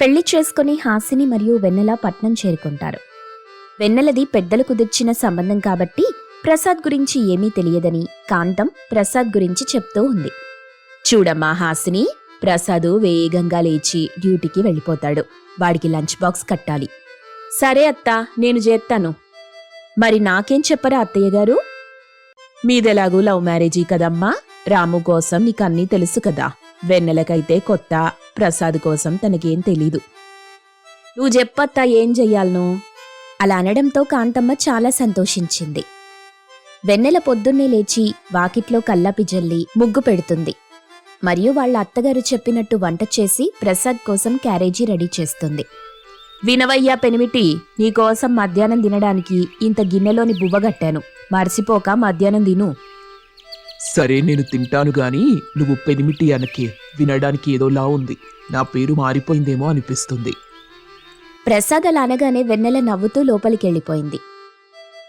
పెళ్ళి చేసుకుని హాసిని మరియు వెన్నెల పట్నం చేరుకుంటారు. వెన్నెలది పెద్దలు కుదిర్చిన సంబంధం కాబట్టి ప్రసాద్ గురించి ఏమీ తెలియదని కాంతం ప్రసాద్ గురించి చెప్తూ ఉంది. చూడమ్మా హాసిని ప్రసాద్ వేగంగా లేచి డ్యూటీకి వెళ్ళిపోతాడు. వాడికి లంచ్ బాక్స్ కట్టాలి. సరే అత్తా నేను చేస్తాను మరి నాకేం చెప్పరా అత్తయ్య గారు? మీదెలాగూ లవ్ మ్యారేజీ కదమ్మా? రాము కోసం నీకన్నీ తెలుసు కదా. వెన్నెలకైతే కొత్త. ప్రసాద్ కోసం తనకేం తెలీదు. నువ్వు చెప్పత్తా ఏం చెయ్యాలను? అలా అనడంతో కాంతమ్మ చాలా సంతోషించింది. వెన్నెల పొద్దున్నే లేచి వాకిట్లో కల్లాపి జల్లి ముగ్గు పెడుతుంది. మరియు వాళ్ళ అత్తగారు చెప్పినట్టు వంట చేసి ప్రసాద్ కోసం క్యారేజీ రెడీ చేస్తుంది. వినవయ్యా పెనిమిటి నీకోసం మధ్యాహ్నం తినడానికి ఇంత గిన్నెలోని బువ్వగట్టాను మర్చిపోక మధ్యాహ్నం తిను. సరే నేను తింటాను గాని నువ్వు పెనిమిటి అనకే వినడానికి ఏదోలా ఉంది. నా పేరు మారిపోయిందేమో అనిపిస్తుంది. ప్రసాద్ అలా అనగానే వెన్నెల నవ్వుతూ లోపలికి వెళ్ళిపోయింది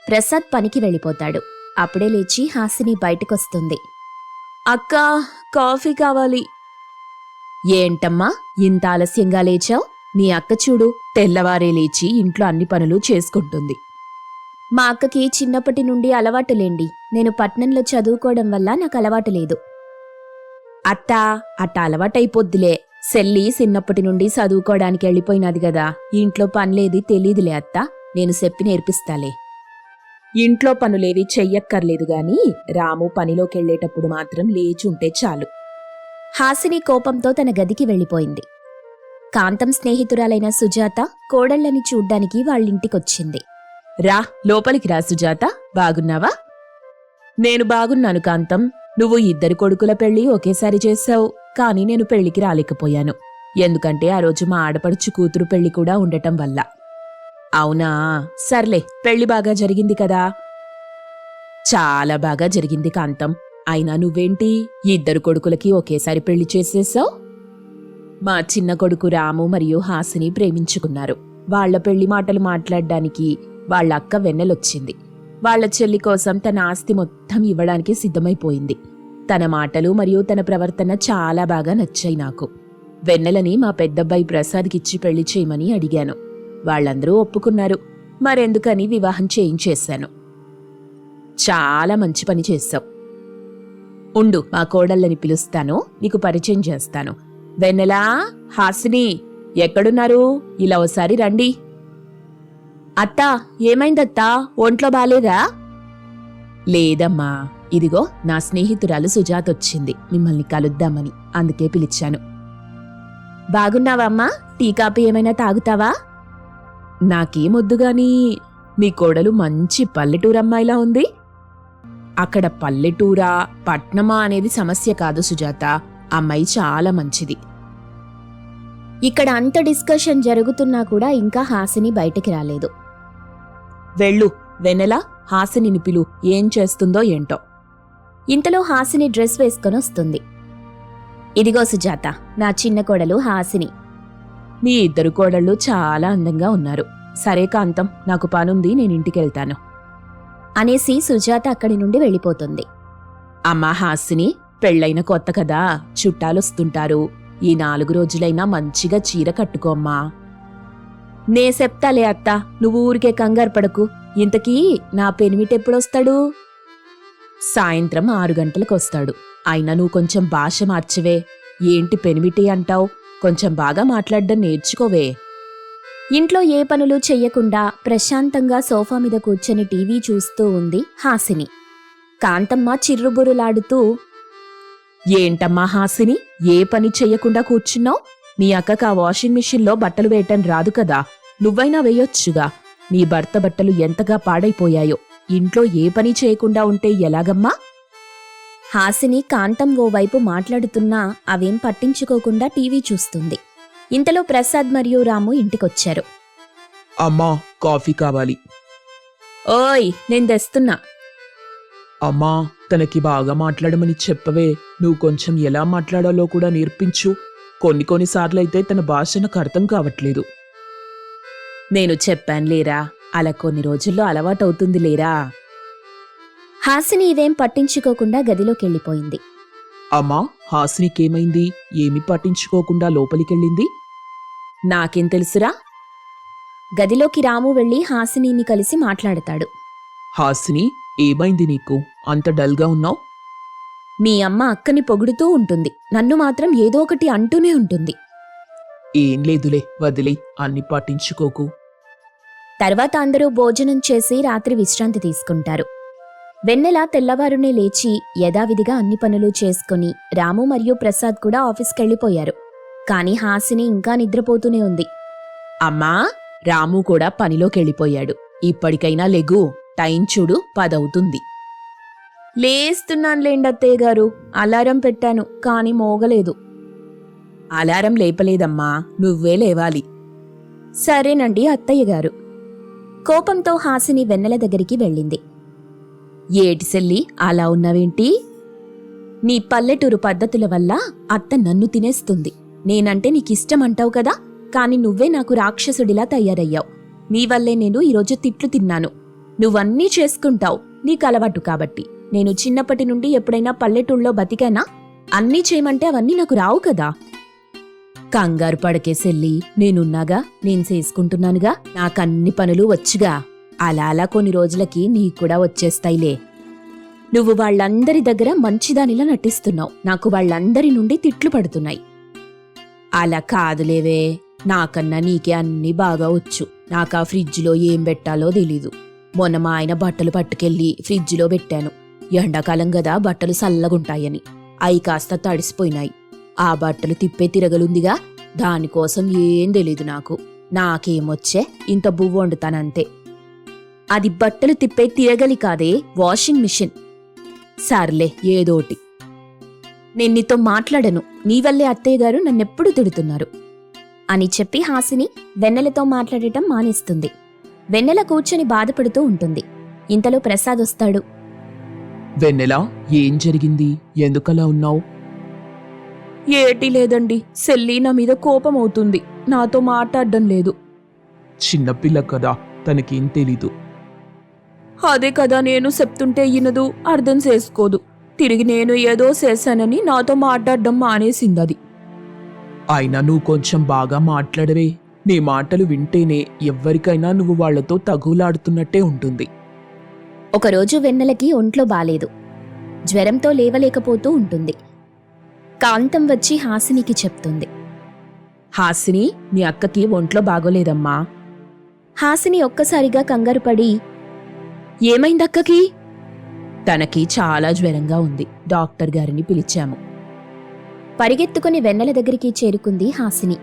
ప్రసాద్ పనికి వెళ్ళిపోతాడు. అప్పుడే లేచి హాసిని బయటకొస్తుంది. అక్క కాఫీ కావాలి. ఏంటమ్మా ఇంత ఆలస్యంగా లేచావు? నీ అక్క చూడు తెల్లవారే లేచి ఇంట్లో అన్ని పనులు చేసుకుంటుంది. మా అక్కకి చిన్నప్పటి నుండి అలవాటు లేండి నేను పట్నంలో చదువుకోవడం వల్ల నాకు అలవాటు లేదు. అత్తా అట్ట అలవాటైపోద్దిలే. సెల్లి చిన్నప్పటి నుండి చదువుకోవడానికి వెళ్ళిపోయినది గదా. ఇంట్లో పనిలేది తెలీదులే అత్తా. నేను చెప్పి నేర్పిస్తాలే. ఇంట్లో పనులేవి చెయ్యక్కర్లేదు గాని రాము పనిలోకెళ్ళేటప్పుడు మాత్రం లేచుంటే చాలు. హాసిని కోపంతో తన గదికి వెళ్ళిపోయింది. కాంతం స్నేహితురాలైన సుజాత కోడళ్ళని చూడ్డానికి వాళ్ళింటికొచ్చింది. రా లోపలికి రా సుజాత. బాగున్నావా? నేను బాగున్నాను కాంతం. నువ్వు ఇద్దరు కొడుకుల పెళ్ళి ఒకేసారి చేశావు కానీ నేను పెళ్ళికి రాలేకపోయాను. ఎందుకంటే ఆ రోజు మా ఆడపడుచు కూతురు పెళ్ళి కూడా ఉండటం వల్ల. అవునా? సర్లే పెళ్ళి బాగా జరిగింది కదా? చాలా బాగా జరిగింది కాంతం. అయినా నువ్వేంటి? ఇద్దరు కొడుకులకి ఒకేసారి పెళ్ళి చేసేసావు? మా చిన్న కొడుకు రాము మరియు హాసిని ప్రేమించుకున్నారు. వాళ్ళ పెళ్ళి మాటలు మాట్లాడడానికి వాళ్ళ అక్క వెన్నెలొచ్చింది. వాళ్ళ చెల్లి కోసం తన ఆస్తి మొత్తం ఇవ్వడానికి సిద్ధమైపోయింది. తన మాటలు మరియు తన ప్రవర్తన చాలా బాగా నచ్చాయి నాకు. వెన్నెలని మా పెద్దబ్బాయి ప్రసాద్కిచ్చి పెళ్ళి చేయమని అడిగాను. వాళ్ళందరూ ఒప్పుకున్నారు. మరెందుకని వివాహం చేయించేశాను. చాలా మంచి పని చేశావు. ఉండు మా కోడళ్ళని పిలుస్తాను. నీకు పరిచయం చేస్తాను. వెన్నెలా? హాసిని ఎక్కడున్నారు? ఇలా ఒకసారి రండి. అత్తా ఏమైందత్తా? ఒంట్లో బాలేదా? లేదమ్మా. ఇదిగో నా స్నేహితురాలు సుజాత వచ్చింది. మిమ్మల్ని కలుద్దామని. అందుకే పిలిచాను. బాగున్నావమ్మా? టీ కాపీ ఏమైనా తాగుతావా? నాకేమొద్దు గాని మీ కోడలు మంచి పల్లెటూరు అమ్మాయిలా ఉంది. అక్కడ పల్లెటూరా పట్నమా అనేది సమస్య కాదు సుజాత. అమ్మాయి చాలా మంచిది. ఇక్కడ అంత డిస్కషన్ జరుగుతున్నా కూడా ఇంకా హాసిని బయటకి రాలేదు. వెళ్ళు వెనెల హాసినిని పిలు ఏం చేస్తుందో ఏంటో. ఇంతలో హాసిని డ్రెస్ వేసుకొని వస్తుంది. ఇదిగో సుజాత నా చిన్న కోడలు హాసిని. మీ ఇద్దరు కోడళ్ళు చాలా అందంగా ఉన్నారు. సరే కాంతం నాకు పనుంది నేను ఇంటికెళ్తాను. అనేసి సుజాత అక్కడి నుండి వెళ్ళిపోతుంది. అమ్మా హాసిని పెళ్ళైన కొత్త కదా చుట్టాలొస్తుంటారు. ఈ నాలుగు రోజులైనా మంచిగా చీర కట్టుకోమ్మా నే చెప్తాలే అత్త నువ్వు ఊరికే కంగారు పడకు. ఇంతకీ నా పెనిమిటెప్పుడొస్తాడు? సాయంత్రం ఆరు గంటలకు వస్తాడు అయినా నువ్వు కొంచెం భాష మార్చవే. ఏంటి పెనిమిటి అంటావు? కొంచెం బాగా మాట్లాడడం నేర్చుకోవే. ఇంట్లో ఏ పనులు చెయ్యకుండా ప్రశాంతంగా సోఫా మీద కూర్చొని టీవీ చూస్తూ ఉంది హాసిని. కాంతమ్మ చిర్రుబురులాడుతూ ఏంటమ్మా హాసిని ఏ పని చెయ్యకుండా కూర్చున్నావు? మీ అక్కకు ఆ వాషింగ్ మిషన్లో బట్టలు వేయటం రాదు కదా. నువ్వైనా వేయొచ్చుగా. నీ భర్త బట్టలు ఎంతగా పాడైపోయాయో. ఇంట్లో ఏ పని చేయకుండా ఉంటే ఎలాగమ్మా? హాసిని కాంతం ఓవైపు మాట్లాడుతున్నా అవేం పట్టించుకోకుండా టీవీ చూస్తుంది. ఇంతలో ప్రసాద్ మరియు రాము ఇంటికొచ్చారు. అమ్మా కాఫీ కావాలి. ఓయ్ నేను తెస్తున్నా. అమ్మా తనకి బాగా మాట్లాడమని చెప్పవే. నువ్వు కొంచెం ఎలా మాట్లాడాలో కూడా నేర్పించు. కొన్ని కొన్నిసార్లు అయితే తన భాష నాకు అర్థం కావట్లేదు. నేను చెప్పాను లేరా? అలా కొన్ని రోజుల్లో అలవాటవుతుంది లేరా? హాసిని ఇదేం పట్టించుకోకుండా గదిలోకెళ్ళిపోయింది. అమ్మా హాసినికేమైంది? ఏమి పట్టించుకోకుండా లోపలికెళ్ళింది? నాకేం తెలుసురా? గదిలోకి రాము వెళ్ళి హాసినిని కలిసి మాట్లాడతాడు. హాసిని ఏమైంది నీకు? అంత డల్గా ఉన్నావు? మీ అమ్మ అక్కని పొగుడుతూ ఉంటుంది. నన్ను మాత్రం ఏదో ఒకటి అంటూనే ఉంటుంది. ఏం లేదులే వదిలే అన్ని పట్టించుకోకు. తర్వాత అందరూ భోజనం చేసి రాత్రి విశ్రాంతి తీసుకుంటారు. వెన్నెల తెల్లవారునే లేచి యథావిధిగా అన్ని పనులు చేసుకుని రాము మరియు ప్రసాద్ కూడా ఆఫీస్కెళ్ళిపోయారు. కాని హాసిని ఇంకా నిద్రపోతూనే ఉంది. అమ్మా! రాము కూడా పనిలోకెళ్ళిపోయాడు. ఇప్పటికైనా లెగు. టైం చూడు పదవుతుంది. లేస్తున్నానులేండి అత్తయ్య గారు అలారం పెట్టాను కాని మోగలేదు. అలారం లేపలేదమ్మా. నువ్వే లేవాలి. సరేనండి అత్తయ్య గారు కోపంతో హాసిని వెన్నెల దగ్గరికి వెళ్ళింది. ఏటి సెల్లి అలా ఉన్నావేంటి? నీ పల్లెటూరు పద్ధతుల వల్ల అత్త నన్ను తినేస్తుంది. నేనంటే నీకిష్టమంటావు కదా కాని నువ్వే నాకు రాక్షసుడిలా తయారయ్యావు. నీ వల్లే నేను ఈరోజు తిట్లు తిన్నాను. నువ్వన్నీ చేసుకుంటావు నీకు అలవాటు కాబట్టి. నేను చిన్నప్పటి నుండి ఎప్పుడైనా పల్లెటూళ్ళలో బతికానా? అన్నీ చేయమంటే అవన్నీ నాకు రావు కదా. కంగారు పడకే సెల్లి నేనున్నాగా నేను చేసుకుంటున్నానుగా నాకన్ని పనులు వచ్చుగా. అలా అలా కొన్ని రోజులకి నీకు కూడా వచ్చేస్తాయిలే. నువ్వు వాళ్ళందరి దగ్గర మంచిదానిలా నటిస్తున్నావు. నాకు వాళ్ళందరి నుండి తిట్లు పడుతున్నాయి. అలా కాదులేవే నాకన్నా నీకే అన్నీ బాగా వచ్చు. నాకు ఆ ఫ్రిడ్జ్లో ఏం పెట్టాలో తెలీదు. మొన్న మా ఆయన బట్టలు పట్టుకెళ్ళి ఫ్రిడ్జ్లో పెట్టాను. ఎండాకాలం గదా బట్టలు చల్లగుంటాయని అవి కాస్త తడిసిపోయినాయి. ఆ బట్టలు తిప్పే తిరగలుందిగా. దానికోసం ఏం తెలీదు నాకు. నాకేమొచ్చే ఇంత బువ్వ వండుతానంతే అది బట్టలు తిప్పే తిరగలి కాదే వాషింగ్ మిషన్. సర్లే ఏదోటి. నేను నీతో మాట్లాడను. నీ వల్లే అత్తయ్య గారు నన్నెప్పుడు తిడుతున్నారు. అని చెప్పి హాసిని వెన్నెలతో మాట్లాడటం మానేస్తుంది. వెన్నెల కూర్చొని బాధపడుతూ ఉంటుంది. ఇంతలో ప్రసాద్ వస్తాడు. వెన్నెల ఏం జరిగింది? ఎందుకలా ఉన్నావు? ఏటీ లేదండి. సెల్లి నా మీద కోపం అవుతుంది నాతో మాట్లాడడం లేదు. చిన్నపిల్ల కదా తనకేం తెలీదు. అదే కదా నేను చెప్తుంటే ఇనదు అర్థం చేసుకోదు. తిరిగి నేను ఏదో చేశానని నాతో మాట్లాడడం మానేసింది అది అయినా నువ్వు కొంచెం బాగా మాట్లాడవే. నీ మాటలు వింటేనే ఎవ్వరికైనా నువ్వు వాళ్ళతో తగులాడుతున్నట్టే ఉంటుంది. ఒకరోజు వెన్నెలకి ఒంట్లో బాలేదు. జ్వరంతో లేవలేకపోతూ ఉంటుంది. కాంతం వచ్చి హాసినికి చెప్తుంది. హాసిని మీ అక్కకి ఒంట్లో బాగోలేదమ్మా. హాసిని ఒక్కసారిగా కంగారు పడి ఏమైందక్కకి తనకి చాలా జ్వరంగా ఉంది డాక్టర్ గారిని పిలిచాము. పరిగెత్తుకుని వెన్నెల దగ్గరికి చేరుకుంది హాసిని.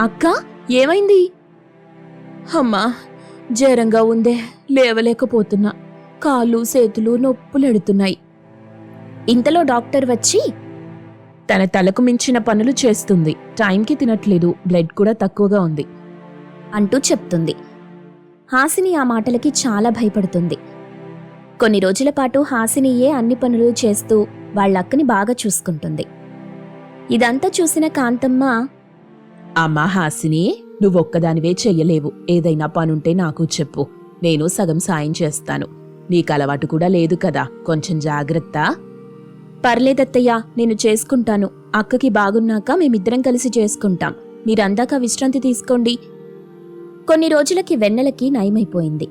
అక్క ఏమైంది? అమ్మా జ్వరంగా ఉందే లేవలేకపోతున్నా. కాళ్ళు చేతులు నొప్పులెడుతున్నాయి ఇంతలో డాక్టర్ వచ్చి తన తలకు మించిన పనులు చేస్తుంది. టైంకి తినట్లేదు. బ్లడ్ కూడా తక్కువగా ఉంది. అంటూ చెప్తుంది. హాసిని ఆ మాటలకి చాలా భయపడుతుంది. కొన్ని రోజుల పాటు హాసినియే అన్ని పనులు చేస్తూ వాళ్ళక్కని బాగా చూసుకుంటుంది. ఇదంతా చూసిన కాంతమ్మ అమ్మా హాసిని నువ్వొక్కదానివే చెయ్యలేవు. ఏదైనా పనుంటే నాకు చెప్పు. నేను సగం సాయం చేస్తాను. నీకు అలవాటు కూడా లేదు కదా. కొంచెం జాగ్రత్త. పర్లేదత్తయ్య నేను చేసుకుంటాను. అక్కకి బాగున్నాక మేమిద్దరం కలిసి చేసుకుంటాం. మీరందాక విశ్రాంతి తీసుకోండి. కొన్ని రోజులకి వెన్నెలకి నయమైపోయింది.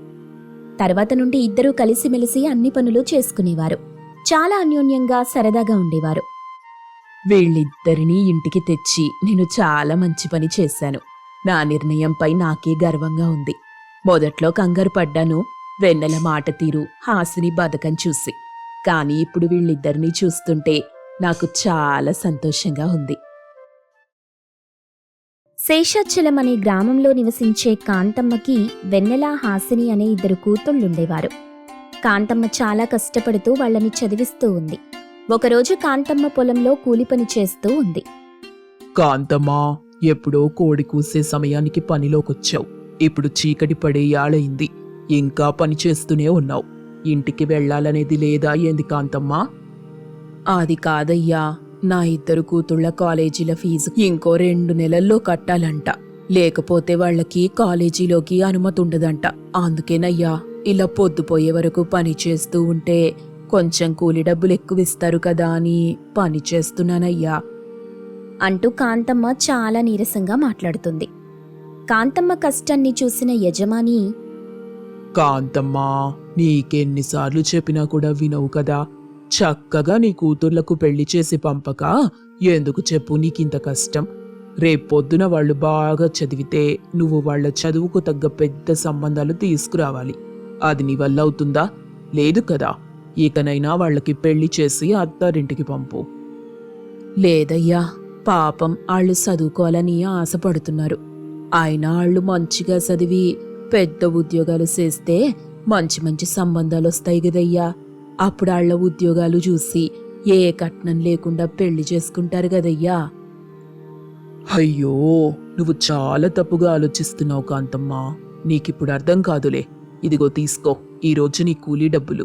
తర్వాత నుండి ఇద్దరూ కలిసిమెలిసి అన్ని పనులు చేసుకునేవారు. చాలా అన్యోన్యంగా సరదాగా ఉండేవారు. వీళ్ళిద్దరినీ ఇంటికి తెచ్చి నేను చాలా మంచి పని చేశాను. నా నిర్ణయంపై నాకే గర్వంగా ఉంది. మొదట్లో కంగారు పడ్డాను. వెన్నెల మాట తీరు హాసిని బతకం చూసి. కానీ ఇప్పుడు వీళ్ళిద్దరినీ చూస్తుంటే నాకు చాలా సంతోషంగా ఉంది. శేషాచలం అనే గ్రామంలో నివసించే కాంతమ్మకి వెన్నెల హాసిని అనే ఇద్దరు కూతుళ్ళుండేవారు. కాంతమ్మ చాలా కష్టపడుతూ వాళ్ళని చదివిస్తూ ఉంది. ఒకరోజు కాంతమ్మ పొలంలో కూలి పని చేస్తూ ఉంది. కాంతమ్మా ఎప్పుడో కోడి కూసే సమయానికి పనిలోకొచ్చావు. ఇప్పుడు చీకటి పడే యాళయింది ఇంకా పని చేస్తూనే ఉన్నావు. ఇంటికి వెళ్ళాలనేది లేదా ఏంది కాంతమ్మా? అది కాదయ్యా. నా ఇద్దరు కూతుళ్ళ కాలేజీల ఫీజు ఇంకో రెండు నెలల్లో కట్టాలంట. లేకపోతే వాళ్ళకి కాలేజీలోకి అనుమతి ఉండదంట అందుకేనయ్యా ఇలా పొద్దుపోయే వరకు పని చేస్తూ ఉంటే కొంచెం కూలి డబ్బులు ఎక్కువ ఇస్తారు కదా అని పని చేస్తున్నానయ్యా. అంటూ కాంతమ్మ చాలా నీరసంగా మాట్లాడుతుంది. కాంతమ్మ కష్టాన్ని చూసిన యజమాని కాంతమ్మా నీకెన్నిసార్లు చెప్పినా కూడా వినవు కదా. చక్కగా నీ కూతుర్లకు పెళ్ళి చేసి పంపక. ఎందుకు చెప్పు నీకింత కష్టం. రేపొద్దున వాళ్ళు బాగా చదివితే నువ్వు వాళ్ళ చదువుకు తగ్గ పెద్ద సంబంధాలు తీసుకురావాలి. అది నీ వల్ల అవుతుందా? లేదు కదా. ఇకనైనా వాళ్ళకి పెళ్ళి చేసి అత్తారింటికి పంపు. లేదయ్యా పాపం ఆళ్ళు చదువుకోవాలని ఆశపడుతున్నారు. అయినా ఆళ్ళు మంచిగా చదివి పెద్ద ఉద్యోగాలు చేస్తే మంచి మంచి సంబంధాలు వస్తాయి కదయ్యా. అప్పుడు ఆళ్ళ ఉద్యోగాలు చూసి ఏ కట్నం లేకుండా పెళ్ళి చేసుకుంటారు కదయ్యా. అయ్యో నువ్వు చాలా తప్పుగా ఆలోచిస్తున్నావు కాంతమ్మా. నీకిప్పుడు అర్థం కాదులే. ఇదిగో తీసుకో ఈ రోజు నీ కూలీ డబ్బులు.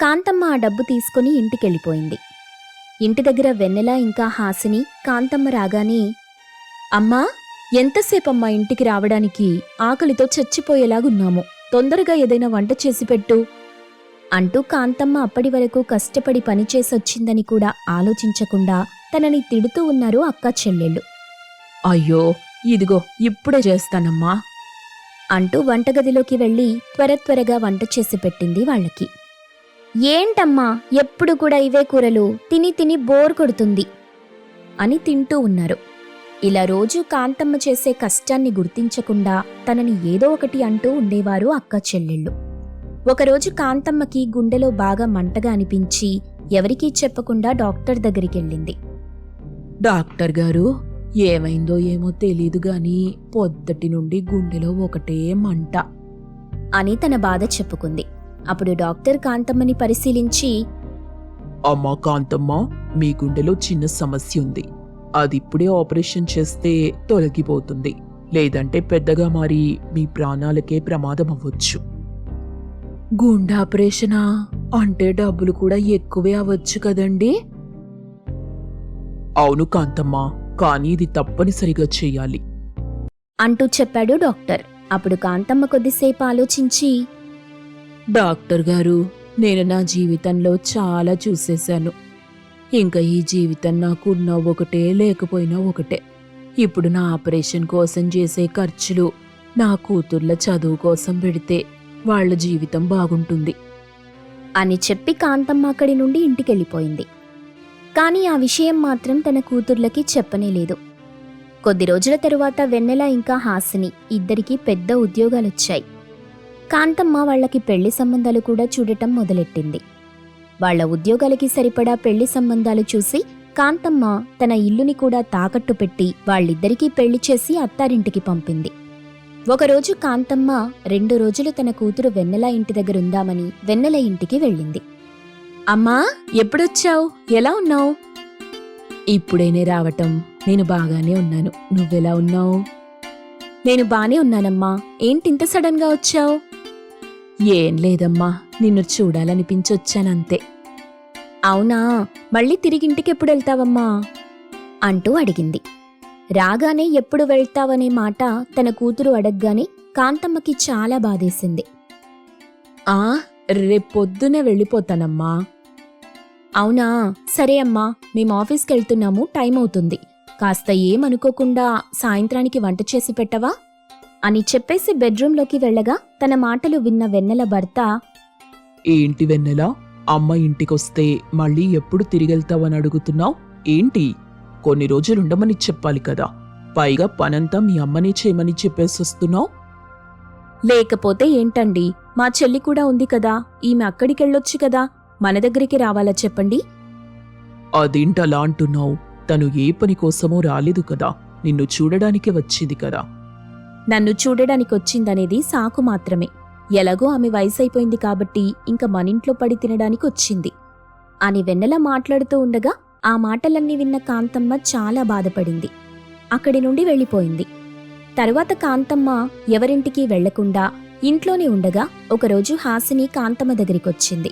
కాంతమ్మ ఆ డబ్బు తీసుకుని ఇంటికెళ్ళిపోయింది. ఇంటి దగ్గర వెన్నెల ఇంకా హాసిని కాంతమ్మ రాగానే అమ్మా ఎంతసేపమ్మా ఇంటికి రావడానికి ఆకలితో చచ్చిపోయేలాగున్నాము. తొందరగా ఏదైనా వంట చేసి పెట్టు అంటూ కాంతమ్మ అప్పటి వరకు కష్టపడి పనిచేసొచ్చిందని కూడా ఆలోచించకుండా తనని తిడుతూ ఉన్నారు అక్క చెల్లెళ్ళు. అయ్యో ఇదిగో ఇప్పుడే చేస్తానమ్మా. అంటూ వంటగదిలోకి వెళ్ళి త్వర త్వరగా వంట చేసి పెట్టింది వాళ్ళకి. ఏంటమ్మా ఎప్పుడు కూడా ఇవే కూరలు తిని తిని బోర్ కొడుతుంది అని తింటూ ఉన్నారు. ఇలా రోజు కాంతమ్మ చేసే కష్టాన్ని గుర్తించకుండా తనని ఏదో ఒకటి అంటూ ఉండేవారు అక్క చెల్లెళ్ళు. ఒకరోజు కాంతమ్మకి గుండెలో బాగా మంటగా అనిపించి ఎవరికీ చెప్పకుండా డాక్టర్ దగ్గరికెళ్ళింది. డాక్టర్ గారు ఏమైందో ఏమో తెలీదు గాని పొద్దటి నుండి గుండెలో ఒకటే మంట. అని తన బాధ చెప్పుకుంది. అప్పుడు డాక్టర్ కాంతమ్మని పరిశీలించి అమ్మా కాంతమ్మ మీ గుండెలో చిన్న సమస్య ఉంది. అది ఇప్పుడే ఆపరేషన్ చేస్తే తొలగిపోతుంది. లేదంటే పెద్దగా మారి మీ ప్రాణాలకే ప్రమాదం అవ్వచ్చు గుండె ఆపరేషనా? అంటే డబ్బులు కూడా ఎక్కువే అవ్వచ్చు కదండి? అవును కాంతమ్మ కానీ ఇది తప్పనిసరిగా చేయాలి. అంటూ చెప్పాడు డాక్టర్. అప్పుడు కాంతమ్మ కొద్దిసేపు ఆలోచించి డాక్టర్ గారు నేను నా జీవితంలో చాలా చూసేశాను. ఇంకా ఈ జీవితం నాకు ఉన్న ఒకటే లేకపోయినా ఒకటే. ఇప్పుడు నా ఆపరేషన్ కోసం చేసే ఖర్చులు నా కూతుర్ల చదువు కోసం పెడితే వాళ్ళ జీవితం బాగుంటుంది. అని చెప్పి కాంతమ్మ అక్కడి నుండి ఇంటికెళ్ళిపోయింది. కానీ ఆ విషయం మాత్రం తన కూతుర్లకి చెప్పనే లేదు. కొద్ది రోజుల తరువాత వెన్నెల ఇంకా హాసిని ఇద్దరికీ పెద్ద ఉద్యోగాలొచ్చాయి. కాంతమ్మ వాళ్ళకి పెళ్ళి సంబంధాలు కూడా చూడటం మొదలెట్టింది. వాళ్ళ ఉద్యోగాలకి సరిపడా పెళ్ళి సంబంధాలు చూసి కాంతమ్మ తన ఇల్లుని కూడా తాకట్టు పెట్టి వాళ్ళిద్దరికీ పెళ్ళి చేసి అత్తారింటికి పంపింది. ఒకరోజు కాంతమ్మ రెండు రోజులు తన కూతురు వెన్నెల ఇంటి దగ్గర ఉందామని వెన్నెల ఇంటికి వెళ్ళింది. అమ్మా ఎప్పుడొచ్చావు? ఎలా ఉన్నావు? ఇప్పుడేనే రావటం. నేను బాగానే ఉన్నాను. నువ్వెలా ఉన్నావు? నేను బానే ఉన్నానమ్మా. ఏంటింత సడన్గా వచ్చావు? ఏం లేదమ్మా నిన్ను చూడాలనిపించొచ్చానంతే. అవునా మళ్ళీ తిరిగింటికి ఎప్పుడు వెళ్తావమ్మా అంటూ అడిగింది. రాగానే ఎప్పుడు వెళ్తావనే మాట తన కూతురు అడగగానే కాంతమ్మకి చాలా బాధేసింది. ఆ రేపొద్దునే వెళ్ళిపోతానమ్మా. అవునా సరే అమ్మా మేము ఆఫీస్కి వెళ్తున్నాము టైం అవుతుంది కాస్త ఏమనుకోకుండా సాయంత్రానికి వంట చేసి పెట్టవా? అని చెప్పేసి బెడ్రూంలోకి వెళ్ళగా తన మాటలు విన్న వెన్నెల భర్త ఏంటి వెన్నెలా? అమ్మ ఇంటికొస్తే మళ్ళీ ఎప్పుడు తిరిగెళ్తావని అడుగుతున్నావు? ఏంటి? కొన్ని రోజులు ఉండమని చెప్పాలి కదా. పైగా పనంతా మీ అమ్మనే చేయమని చెప్పేసి వస్తున్నావు లేకపోతే ఏంటండి? మా చెల్లి కూడా ఉంది కదా. ఈమె అక్కడికెళ్ళొచ్చు కదా. మన దగ్గరికి రావాలా చెప్పండి? అదేంటలా అంటున్నావు? తను ఏ పని కోసమో రాలేదు కదా. నిన్ను చూడడానికి వచ్చింది కదా. నన్ను చూడడానికి వచ్చిందనేది సాకు మాత్రమే. ఎలాగో ఆమె వయసైపోయింది కాబట్టి ఇంక మనింట్లో పడి తినడానికి వచ్చింది అని వెన్నెల మాట్లాడుతూ ఉండగా ఆ మాటలన్నీ విన్న కాంతమ్మ చాలా బాధపడింది. అక్కడి నుండి వెళ్ళిపోయింది. తరువాత కాంతమ్మ ఎవరింటికి వెళ్ళకుండా ఇంట్లోనే ఉండగా ఒకరోజు హాసిని కాంతమ్మ దగ్గరికొచ్చింది.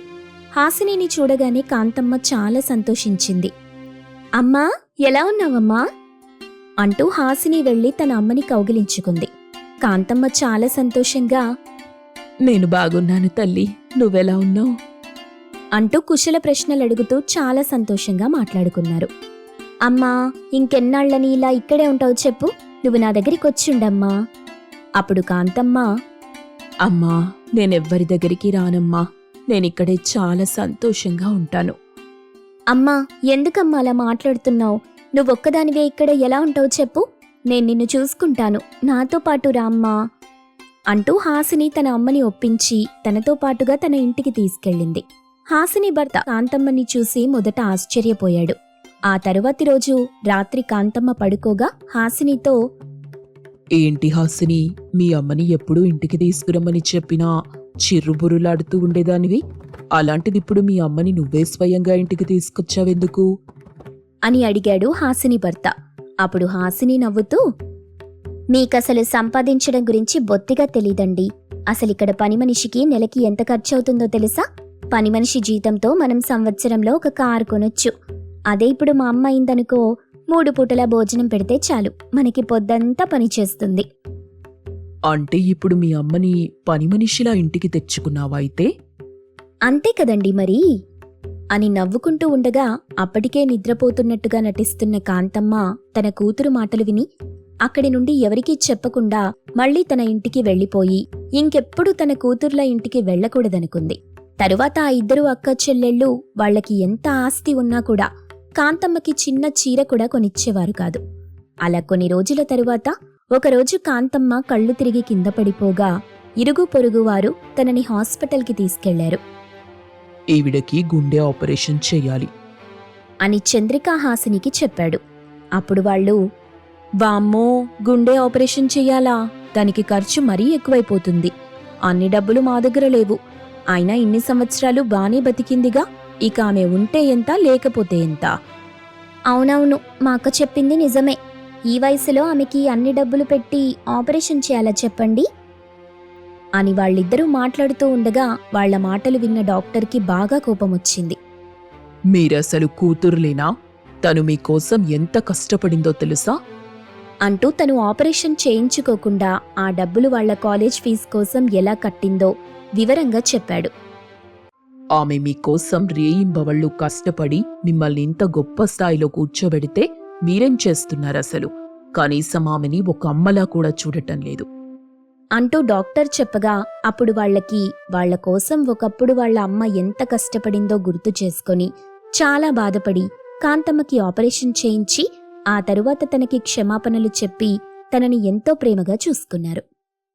హాసినిని చూడగానే కాంతమ్మ చాలా సంతోషించింది. అమ్మా ఎలా ఉన్నావమ్మా? అంటూ హాసిని వెళ్ళి తన అమ్మని కౌగిలించుకుంది. కాంతమ్మ చాలా సంతోషంగా నేను బాగున్నాను తల్లి నువ్వెలా ఉన్నావు? అంటూ కుశల ప్రశ్నలు అడుగుతూ చాలా సంతోషంగా మాట్లాడుకున్నారు. అమ్మా ఇంకెన్నాళ్ళని ఇలా ఇక్కడే ఉంటావు చెప్పు నువ్వు నా దగ్గరికి వచ్చిండమ్మా. అప్పుడు కాంతమ్మ అమ్మా నేనెవ్వరి దగ్గరికి రానమ్మా నేనిక్కడే చాలా సంతోషంగా ఉంటాను. అమ్మా ఎందుకమ్మా అలా మాట్లాడుతున్నావు? నువ్వొక్కదానివే ఇక్కడ ఎలా ఉంటావు చెప్పు. నేను నిన్ను చూసుకుంటాను. నాతో పాటు రామ్మా. అంటూ హాసిని తన అమ్మని ఒప్పించి తనతో పాటుగా తన ఇంటికి తీసుకెళ్ళింది. హాసిని భర్త కాంతమ్మని చూసి మొదట ఆశ్చర్యపోయాడు. ఆ తరువాతి రోజు రాత్రి కాంతమ్మ పడుకోగా హాసినితో ఏంటి హాసిని మీ అమ్మని ఎప్పుడూ ఇంటికి తీసుకురమ్మని చెప్పినా చిర్రుబురులాడుతూ ఉండేదానివి? అలాంటిది ఇప్పుడు మీ అమ్మని నువ్వే స్వయంగా ఇంటికి తీసుకొచ్చావెందుకు? అని అడిగాడు హాసిని భర్త. అప్పుడు హాసిని నవ్వుతూ మీకసలు సంపాదించడం గురించి బొత్తిగా తెలీదండి. అసలిక్కడ పని మనిషికి నెలకి ఎంత ఖర్చు అవుతుందో తెలుసా? పని మనిషి జీతంతో మనం సంవత్సరంలో ఒక కారు కొనొచ్చు. అదే ఇప్పుడు మా అమ్మ అయిందనుకో మూడు పూటల భోజనం పెడితే చాలు. మనకి పొద్దంతా పని చేస్తుంది. అంటే ఇప్పుడు మీ అమ్మని పని మనిషిలా ఇంటికి తెచ్చుకున్నావా అయితే? అంతే కదండి మరి. అని నవ్వుకుంటూ ఉండగా అప్పటికే నిద్రపోతున్నట్టుగా నటిస్తున్న కాంతమ్మ తన కూతురు మాటలు విని అక్కడి నుండి ఎవరికీ చెప్పకుండా మళ్ళీ తన ఇంటికి వెళ్ళిపోయి ఇంకెప్పుడు తన కూతుర్ల ఇంటికి వెళ్ళకూడదనుకుంది. తరువాత ఆ ఇద్దరు అక్క చెల్లెళ్ళు వాళ్ళకి ఎంత ఆస్తి ఉన్నా కూడా కాంతమ్మకి చిన్న చీర కూడా కొనిచ్చేవారు కాదు. అలా కొన్ని రోజుల తరువాత ఒకరోజు కాంతమ్మ కళ్ళు తిరిగి కింద పడిపోగా ఇరుగు పొరుగు వారు తనని హాస్పిటల్కి తీసుకెళ్ళారు. ఈవిడకి గుండె ఆపరేషన్ చేయాలి. అని చంద్రికా హాసినికి చెప్పాడు. అప్పుడు వాళ్ళు వామ్మో గుండె ఆపరేషన్ చెయ్యాలా దానికి ఖర్చు మరీ ఎక్కువైపోతుంది. అన్ని డబ్బులు మా దగ్గర లేవు. అయినా ఇన్ని సంవత్సరాలు బానే బతికిందిగా. ఇక ఆమె ఉంటే ఎంత లేకపోతే ఎంత? అవునవును మా అక్క చెప్పింది నిజమే. ఈ వయసులో ఆమెకి అన్ని డబ్బులు పెట్టి ఆపరేషన్ చేయాలా చెప్పండి? అని వాళ్ళిద్దరూ మాట్లాడుతూ ఉండగా వాళ్ళ మాటలు విన్న డాక్టర్కి బాగా కోపం వచ్చింది మీరసలు కూతురులేనా? తను మీకోసం ఎంత కష్టపడిందో తెలుసా? అంటూ తను ఆపరేషన్ చేయించుకోకుండా ఆ డబ్బులు వాళ్ళ కాలేజ్ ఫీజు కోసం ఎలా కట్టిందో వివరంగా చెప్పాడు. ఆమె మీకోసం రేయింబవళ్ళు కష్టపడి మిమ్మల్ని ఇంత గొప్ప స్థాయిలో కూర్చోబెడితే మీరేం చేస్తున్నారసలు? కనీసం ఆమెని ఒక అమ్మలా కూడా చూడటం లేదు. అంటూ డాక్టర్ చెప్పగా అప్పుడు వాళ్ళకి వాళ్ళ కోసం ఒకప్పుడు వాళ్ళ అమ్మ ఎంత కష్టపడిందో గుర్తు చేసుకొని చాలా బాధపడి కాంతమ్మకి ఆపరేషన్ చేయించి ఆ తరువాత తనకి క్షమాపణలు చెప్పి తనని ఎంతో ప్రేమగా చూసుకున్నారు.